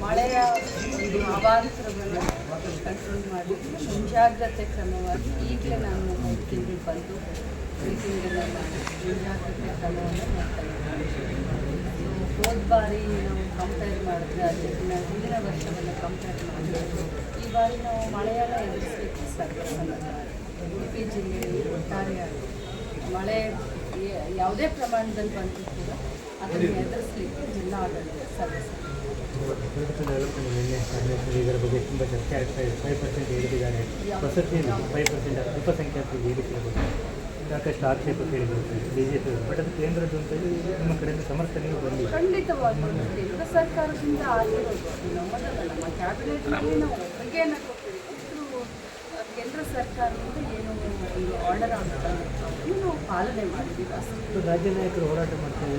ಮಳೆಯ ಅವಾಂತರವನ್ನು ಕಂಟ್ರೋಲ್ ಮಾಡಿ ಮುಂಜಾಗ್ರತೆ ಕ್ರಮವಾಗಿ ಈಗಲೇ ನಾನು ಮೂರು ತಿಂಗಳು ಬಂದು ಮೀಟಿಂಗನ್ನು ಮಾಡಿ ಮುಂಜಾಗ್ರತೆ ಕ್ರಮವನ್ನು ಮಾಡ್ತಾ ಇದ್ದೀನಿ. ಹೋದ ಬಾರಿ ನಾವು ಕಂಪೇರ್ ಮಾಡಿದ್ರೆ ಅದಕ್ಕಿಂತ ಹಿಂದಿನ ವರ್ಷವನ್ನು ಕಂಪೇರ್ ಮಾಡಿದ್ರೆ ಈ ಬಾರಿ ನಾವು ಮಳೆಯನ್ನು ಎದುರಿಸಲಿಕ್ಕೆ ಸಾಧ್ಯ ಉಡುಪಿ ಜಿಲ್ಲೆಯಲ್ಲಿ ಒಟ್ಟಾರೆಯಾಗಿ ಮಳೆ ಯಾವುದೇ ಪ್ರಮಾಣದಲ್ಲಿ ಬಂದರೂ ಕೂಡ ಅದನ್ನು ಎದುರಿಸಲಿಕ್ಕೆ ಜಿಲ್ಲಾ ಆಡಳಿತ ಪ್ರತಿಪಕ್ಷದ ಆಲೋಚನೆ ನಿನ್ನೆ ಕಾಂಗ್ರೆಸ್ ಇದರ ಬಗ್ಗೆ ತುಂಬ ಚರ್ಚೆ ಫೈವ್ ಪರ್ಸೆಂಟ್ ಏರಿಸಿದ್ದಾರೆ ವಸತಿಯಲ್ಲಿ ಫೈವ್ ಪರ್ಸೆಂಟ್ ಅಲ್ಪಸಂಖ್ಯಾತರಿಗೆ ಏರಿಕೆ ಬಗ್ಗೆ ಸಾಕಷ್ಟು ಆಕ್ಷೇಪ ಕೇಳಿಬರುತ್ತದೆ ಬಿ ಜೆ ಪಿ ಬಟ್ ಅದು ಕೇಂದ್ರದ ಅಂತೇಳಿ ನಿಮ್ಮ ಕಡೆಯಿಂದ ಸಮರ್ಥನೆಯೂ ಬಂದಿದೆ ನಮ್ಮ ಕ್ಯಾಬಿನೆಟ್ನಲ್ಲಿ ನಾವು ಒಪ್ಪಿಗೆಯನ್ನು ಕೊಟ್ಟಿದ್ದೀವಿ ಇದು ಆ, ಕೇಂದ್ರ ಸರ್ಕಾರದಿಂದ ಏನು ಒಂದು ಆರ್ಡರ್ ಆಗುತ್ತೆ? ಅದನ್ನು ಪಾಲನೆ ಮಾಡಿದ್ದೀವಿ ಅಷ್ಟೇ ರಾಜ್ಯ ನಾಯಕರು ಹೋರಾಟ ಮಾಡ್ತಾರೆ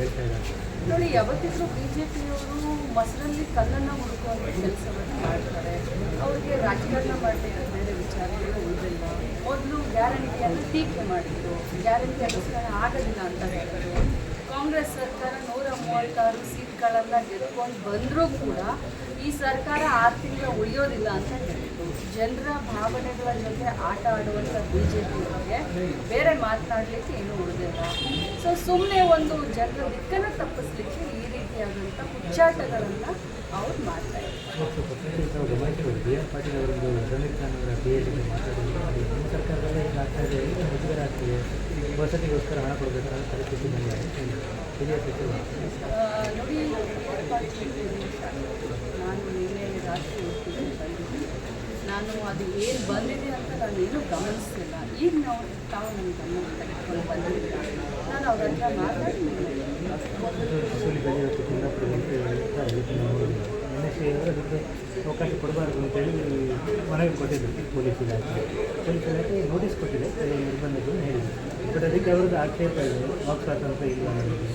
ಹೇಳ್ತಾ ಇದ್ದಾರೆ. ನೋಡಿ ಯಾವತ್ತಿದ್ರೂ ಬಿ ಜೆ ಪಿಯವರು ಮೊಸರಲ್ಲಿ ಕಲ್ಲನ್ನು ಹುಡುಕುವಂಥ ಕೆಲಸವನ್ನು ಮಾಡ್ತಾರೆ. ಅವರಿಗೆ ರಾಜಕಾರಣ ಮಾಡಲಿಕ್ಕೆ ಬೇರೆ ವಿಚಾರಗಳು ಉಳಿದಿಲ್ಲ ಮೊದಲು ಗ್ಯಾರಂಟಿಯನ್ನು ಟೀಕೆ ಮಾಡಿದ್ರು. ಗ್ಯಾರಂಟಿ ಅನುಷ್ಠಾನ ಆಗೋದಿಲ್ಲ ಅಂತ ಹೇಳಿದ್ರು. ಕಾಂಗ್ರೆಸ್ ಸರ್ಕಾರ ನೂರ ಮೂವತ್ತಾರು ಸೀಟ್ಗಳನ್ನು ಗೆದ್ಕೊಂಡು ಬಂದರೂ ಕೂಡ ಈ ಸರ್ಕಾರ ಆರು ತಿಂಗಳ ಉಳಿಯೋದಿಲ್ಲ ಅಂತ ಹೇಳಿದ್ರು. ಜನರ ಭಾವನೆಗಳ ಜೊತೆ ಆಟ ಆಡುವಂಥ ಬಿ ಜೆ ಪಿಯವರಿಗೆ ಬೇರೆ ಮಾತನಾಡಲಿಕ್ಕೆ ಏನೂ ಉಳಿದಿಲ್ಲ. ಸೊ ಸುಮ್ಮನೆ ಒಂದು ಜನರ ದಿಕ್ಕನ್ನು ತಪ್ಪಿಸ್ಲಿಕ್ಕೆ ಈ ರೀತಿಯಾದಂಥ ಹುಚ್ಚಾಟಗಳನ್ನು ಅವ್ರು ಮಾಡ್ತಾರೆ ಇವತ್ತು ಪತ್ರಿಕೆಯಲ್ಲಿ ನಾನು ಅದು ಏನು ಬಂದಿದೆ ಅಂತ ನಾನು ಏನು ಗಮನಿಸ್ತಿಲ್ಲ ಈಗ ನಾವು ತಾವು ನನ್ನ ಗಮನ ತೆಗೆದುಕೊಂಡು ಬಂದಿದ್ದೀರ ನಾನು ಅವ್ರ ಮಾತಾಡಿ ಅವಕಾಶ ಕೊಡಬಾರ್ದು ಅಂತೇಳಿ ಮನವಿ ಕೊಟ್ಟಿದ್ದರು ಪೊಲೀಸ್ ಇಲಾಖೆ ಪೊಲೀಸ್ ಇಲಾಖೆ ನೋಟಿಸ್ ಕೊಟ್ಟಿದೆ ಕೆಲವು ನಿರ್ಬಂಧಗಳನ್ನು ಹೇಳಿದೆ ಬಟ್ ಅದಕ್ಕೆ ಅವ್ರದ್ದು ಆಕ್ಷೇಪ ಇದೆ ವಾಕ್ ಸ್ವಾತಂತ್ರ್ಯ ಇಲ್ಲ ಅನ್ನೋದು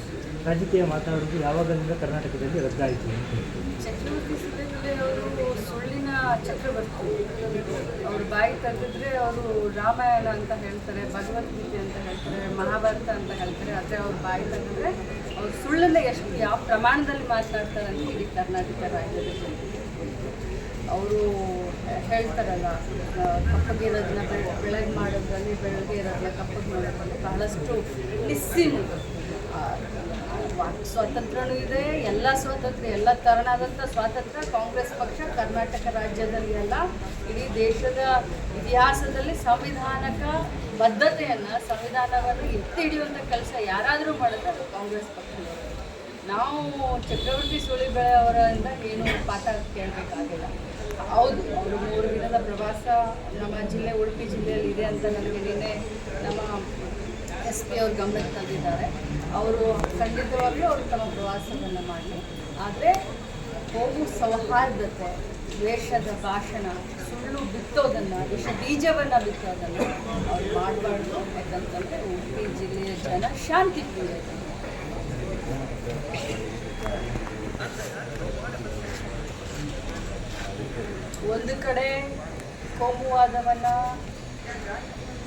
ರಾಜಕೀಯ ಮಾತಾಡೋದು ಯಾವಾಗಲಿಂದ ಕರ್ನಾಟಕದಲ್ಲಿ ರದ್ದಾಯಿತು ಅಂತ ಸುಳ್ಳಿನ ಚಕ್ರವರ್ತಿ. ಅವರು ಬಾಯಿ ತೆಗೆದ್ರೆ ಅವರು ರಾಮಾಯಣ ಅಂತ ಹೇಳ್ತಾರೆ, ಭಗವದ್ಗೀತೆ ಅಂತ ಹೇಳ್ತಾರೆ, ಮಹಾಭಾರತ ಅಂತ ಹೇಳ್ತಾರೆ, ಆದರೆ ಅವ್ರು ಬಾಯಿ ತೆಗೆದ್ರೆ ಅವ್ರು ಸುಳ್ಳನ್ನ ಎಷ್ಟು, ಯಾವ ಪ್ರಮಾಣದಲ್ಲಿ ಮಾತನಾಡ್ತಾರೆ ಅಂತ ಇಡೀ ಕರ್ನಾಟಕ ರಾಜ್ಯದಲ್ಲಿ. ಅವರು ಹೇಳ್ತಾರಲ್ಲ ಕಪ್ಪಗೆ ಇರೋದನ್ನ ಬೆಳ ಬೆಳಗ್ಗೆ ಮಾಡೋದ್ರಲ್ಲಿ ಬೆಳಗ್ಗೆ ಇರೋದನ್ನ ಕಪ್ಪಗೆ ಮಾಡೋದ್ರಲ್ಲಿ ಬಹಳಷ್ಟು ಮಿಸ್ಸಿಂಗ್. ಸ್ವಾತಂತ್ರ್ಯನೂ ಇದೆ, ಎಲ್ಲ ಸ್ವಾತಂತ್ರ್ಯ, ಎಲ್ಲ ತರನಾದಂಥ ಸ್ವಾತಂತ್ರ್ಯ ಕಾಂಗ್ರೆಸ್ ಪಕ್ಷ ಕರ್ನಾಟಕ ರಾಜ್ಯದಲ್ಲಿ ಅಲ್ಲ ಇಡೀ ದೇಶದ ಇತಿಹಾಸದಲ್ಲಿ ಸಂವಿಧಾನಕ ಬದ್ಧತೆಯನ್ನು, ಸಂವಿಧಾನವನ್ನು ಎತ್ತಿ ಹಿಡಿಯುವಂಥ ಕೆಲಸ ಯಾರಾದರೂ ಮಾಡಿದ್ರೆ ಅದು ಕಾಂಗ್ರೆಸ್ ಪಕ್ಷ ನಾವು ಚಕ್ರವರ್ತಿ ಸುಳಿಬೆಳೆ ಅವರಿಂದ ಏನು ಪಾಠ ಕೇಳಬೇಕಾಗಿಲ್ಲ. ಹೌದು ಅವರು ಮೂರು ದಿನದ ಪ್ರವಾಸ ನಮ್ಮ ಜಿಲ್ಲೆ, ಉಡುಪಿ ಜಿಲ್ಲೆಯಲ್ಲಿ ಇದೆ ಅಂತ ನನಗೆ ನಿನ್ನೆ ನಮ್ಮ ಎಸ್ ಪಿ ಅವ್ರ ಗಮನಕ್ಕೆ ತಂದಿದ್ದಾರೆ. ಅವರು ಖಂಡಿತವಾಗಲೂ ಅವರು ತಮ್ಮ ಪ್ರವಾಸವನ್ನು ಮಾಡಲಿ ಆದರೆ ಹೋಗು ಸೌಹಾರ್ದತೆ, ದ್ವೇಷದ ಭಾಷಣ, ಸುಳ್ಳು ಬಿತ್ತೋದನ್ನು, ವಿಷ ಬೀಜವನ್ನು ಬಿತ್ತೋದನ್ನು ಅವ್ರು ಮಾಡಬಾರ್ದು. ಯಾಕಂತಂದರೆ ಉಡುಪಿ ಜಿಲ್ಲೆಯ ಜನ ಶಾಂತಿ. ಒಂದು ಕಡೆ ಕೋಮುವಾದವನ್ನು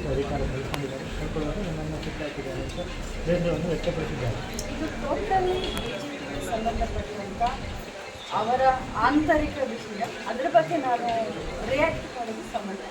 ಅಧ್ಯಕ್ಷ ಅಧಿಕಾರ ಕಳ್ಕೊಂಡಿದ್ದಾರೆ ಕಳ್ಕೊಳ್ಳೋದು ನನ್ನನ್ನು ಸಿಟ್ಟಾಕಿದ್ದಾರೆ ಅಂತ ಬೇಸರವನ್ನು ವ್ಯಕ್ತಪಡಿಸಿದ್ದಾರೆ. ಇದು ಟೋಟಲಿ ಬಿಜೆಪಿಗೆ ಸಂಬಂಧಪಟ್ಟಂತ ಅವರ ಆಂತರಿಕ ವಿಷಯ. ಅದರ ಬಗ್ಗೆ ನಾನು ರಿಯಾಕ್ಟ್ ಮಾಡೋದು ಸಂಬಂಧ